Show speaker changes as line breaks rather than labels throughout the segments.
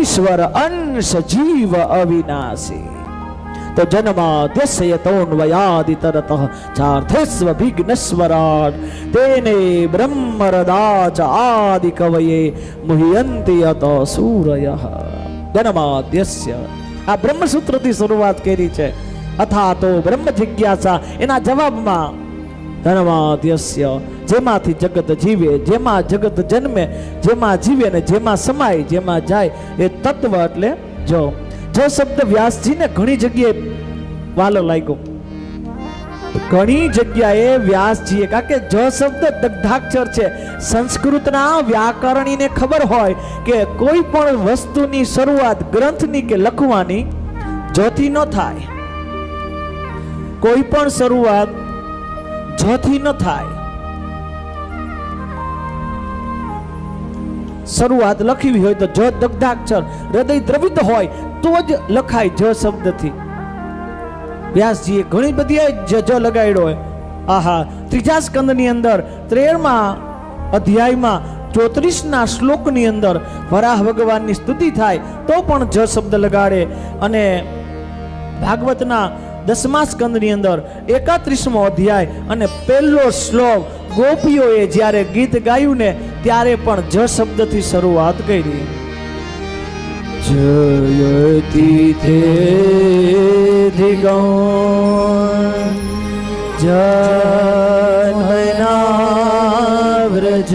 ઈશ્વર અંશ જીવ અવિનાશી તો જન્માદ્યસ્ય તોન્વયાદિતરત ચાર્થેસ્વ વિઘ્નસ્વરાટ તેને બ્રહ્મરદાચ આદિ કવયે મુહ્યંતિ અત સૂરય જન્માદ્યસ્ય આ બ્રહ્મસૂત્રથી શરૂઆત કરી છે અથા તો બ્રહ્મ જિજ્ઞાસા એના જવાબમાં ધનવાદ્યસ્ય જેમાંથી જગત જીવે જેમાં જગત જન્મે જેમાં જીવે ને જેમાં સમાય જેમાં જાય એ તત્વ એટલે જો જો શબ્દ વ્યાસજીને ઘણી જગ્યાએ વાલો લાગ્યો ઘણી જગ્યાએ વ્યાસજીએ કારણ કે જ શબ્દ દગ્ધાક્ષર છે સંસ્કૃતના વ્યાકરણીને ખબર હોય કે કોઈ પણ વસ્તુની શરૂઆત ગ્રંથની કે લખવાની જોથી ન થાય કોઈ પણ શરૂઆત જોથી ન થાય. શરૂઆત લખવી હોય તો જ દગ્ધાક્ષર હૃદય દ્રવિત હોય તો જ લખાય જ શબ્દથી. વ્યાસજીએ ઘણી બધી જ જ લગાડ્યો હોય. આહા, ત્રીજા સ્કંદની અંદર ત્રેરમા અધ્યાયમાં, ચોત્રીસના શ્લોકની અંદર વરાહ ભગવાનની સ્તુતિ થાય તો પણ જ શબ્દ લગાડે. અને ભાગવતના દસમા સ્કંદની અંદર એકત્રીસમો અધ્યાય અને પહેલો શ્લોક ગોપીઓએ જ્યારે ગીત ગાયું ને ત્યારે પણ જ શબ્દથી શરૂઆત કરી. જયતિ તે જય વ્રજ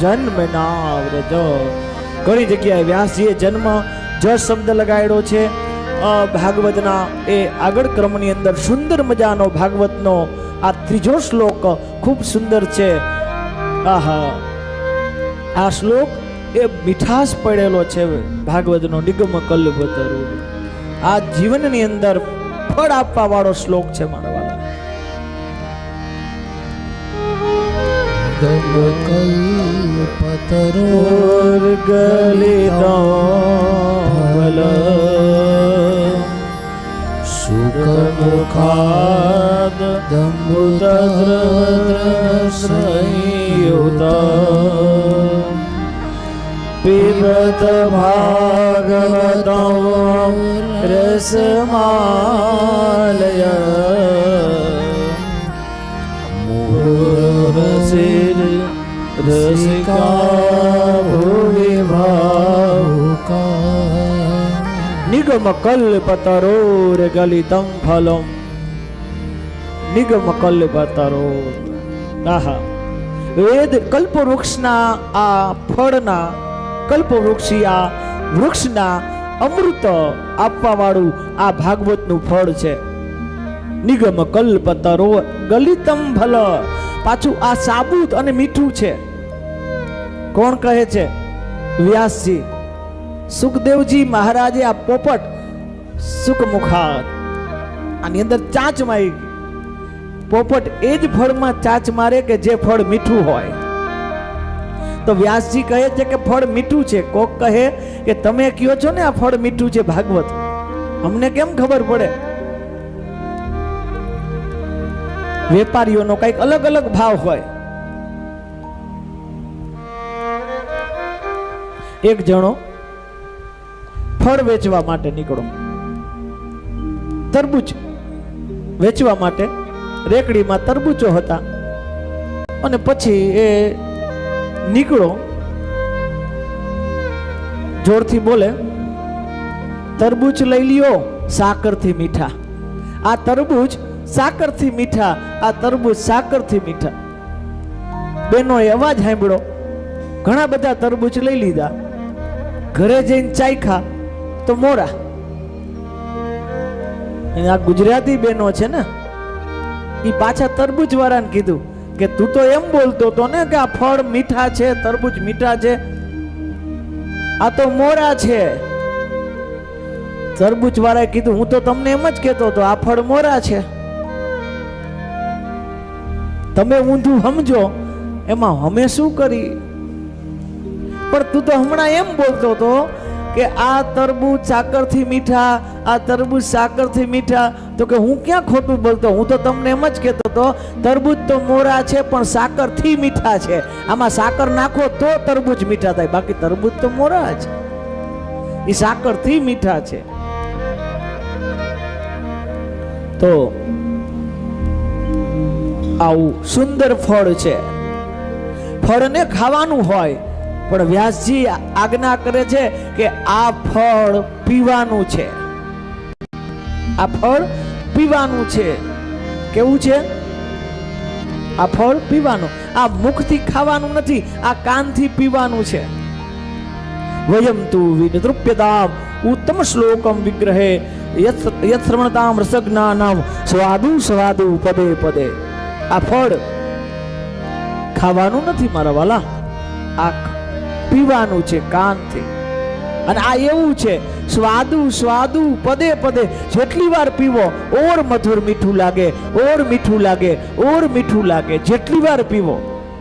જન્મ નાવ્રજ ઘણી જગ્યાએ વ્યાસજીએ જન્મ જ શબ્દ લગાડ્યો છે. ભાગવતના એ આગળ ક્રમની અંદર સુંદર મજાનો ભાગવતનો આ ત્રીજો શ્લોક ખૂબ સુંદર છે. આહા. આ શ્લોક એ મીઠાશ પડેલો છે ભાગવતનો નિગમ કલ્પતરુ આ જીવનની અંદર ફળ આપવા વાળો શ્લોક છે મારા વાલા ગલિતો બલ સુખમુખાદ સંયુત પિબત ભાગવત રસમાલય મુહુરસિર નિગમ ગલિતમ ફલમ નિગમકલ્પતરોર આહા વેદ કલ્પવૃક્ષના આ ફળના કલ્પવૃક્ષી આ વૃક્ષના અમૃત આપવાવાળું આ ભાગવતનું ફળ છે। નિગમ કલ્પતરો ગલિતમ ફલ। પાછું આ સાબુત અને મીઠું છે। કોણ કહે છે? વ્યાસજી। સુખદેવજી મહારાજે આ પોપટ સુખમુખા આની અંદર ચાંચ મારી. પોપટ એ જ ફળમાં ચાંચ મારે કે જે ફળ મીઠું હોય. તો વ્યાસજી કહે છે કે ફળ મીઠું છે. કોક કહે કે તમે કયો છો ને આ ફળ મીઠું છે ભાગવત? અમને કેમ ખબર પડે? વેપારીઓનો કંઈક અલગ અલગ ભાવ હોય. એક જણો ફળ વેચવા માટે નીકળો. તરબૂચ વેચવા માટે રેકડીમાં તરબૂચો હતા. અને પછી એ નીકળો. જોરથી બોલે, તરબૂચ લઈ લ્યો સાકરથી મીઠા. આ તરબૂચ સાકરથી મીઠા, આ તરબૂચ સાકરથી મીઠા. બેનોએ અવાજ સાંભળ્યો. ઘણા બધા તરબૂચ લઈ લીધા. ઘરે જઈને ચાખ્યા તો મોરા આ ગુજરાતી બહેનો છે ને એ પાછા તરબૂચ વાળાને કીધું કે તું તો એમ બોલતો હતો ને કે આ ફળ મીઠા છે તરબૂચ મીઠા છે. આ તો મોરા છે. તરબૂચ વાળાએ કીધું, હું તો તમને એમ જ કહેતો હતો, આ ફળ મોરા છે. તમે ઊંધું સમજો, એમાં અમે શું કરી? પણ તું તો હમણાં એમ બોલતો હતો કે આ તરબૂચ સાકરથી મીઠા, આ તરબૂચ સાકરથી મીઠા. તો કે હું ક્યાં ખોટું બોલતો? હું તો તમને એમ જ કહેતો હતો, તરબૂચ તો મોરા છે, પણ સાકરથી મીઠા છે. આમાં સાકર નાખો તો તરબૂચ મીઠા થાય. બાકી તરબૂચ તો મોરા જ. એ સાકરથી મીઠા છે. તો આવું સુંદર ફળ છે. ફળને ખાવાનું હોય પણ વ્યાસજી આજ્ઞા કરે છે કે આ ફળ પીવાનું છે. આ ફળ પીવાનું છે. કેવું છે? આ ફળ પીવાનું. આ મુખથી ખાવાનું નથી, આ કાનથી પીવાનું છે. વયમ તુ વિનૃપ્યતામ, ઉત્તમ શ્લોકમ વિગ્રહે યત રસજ્ઞાનામ, સ્વાદુ સ્વાદુ પદે પદે. આ ફળ ખાવાનું નથી મારા વાલા. આ પીવાનું છે કાનથી. અને આ એવું છે, સ્વાદુ સ્વાદુ, પદે પદે જેટલી વાર પીવો, ઓર મધુર મીઠું લાગે, ઓર મીઠું લાગે, ઓર મીઠું લાગે, જેટલી વાર પીવો.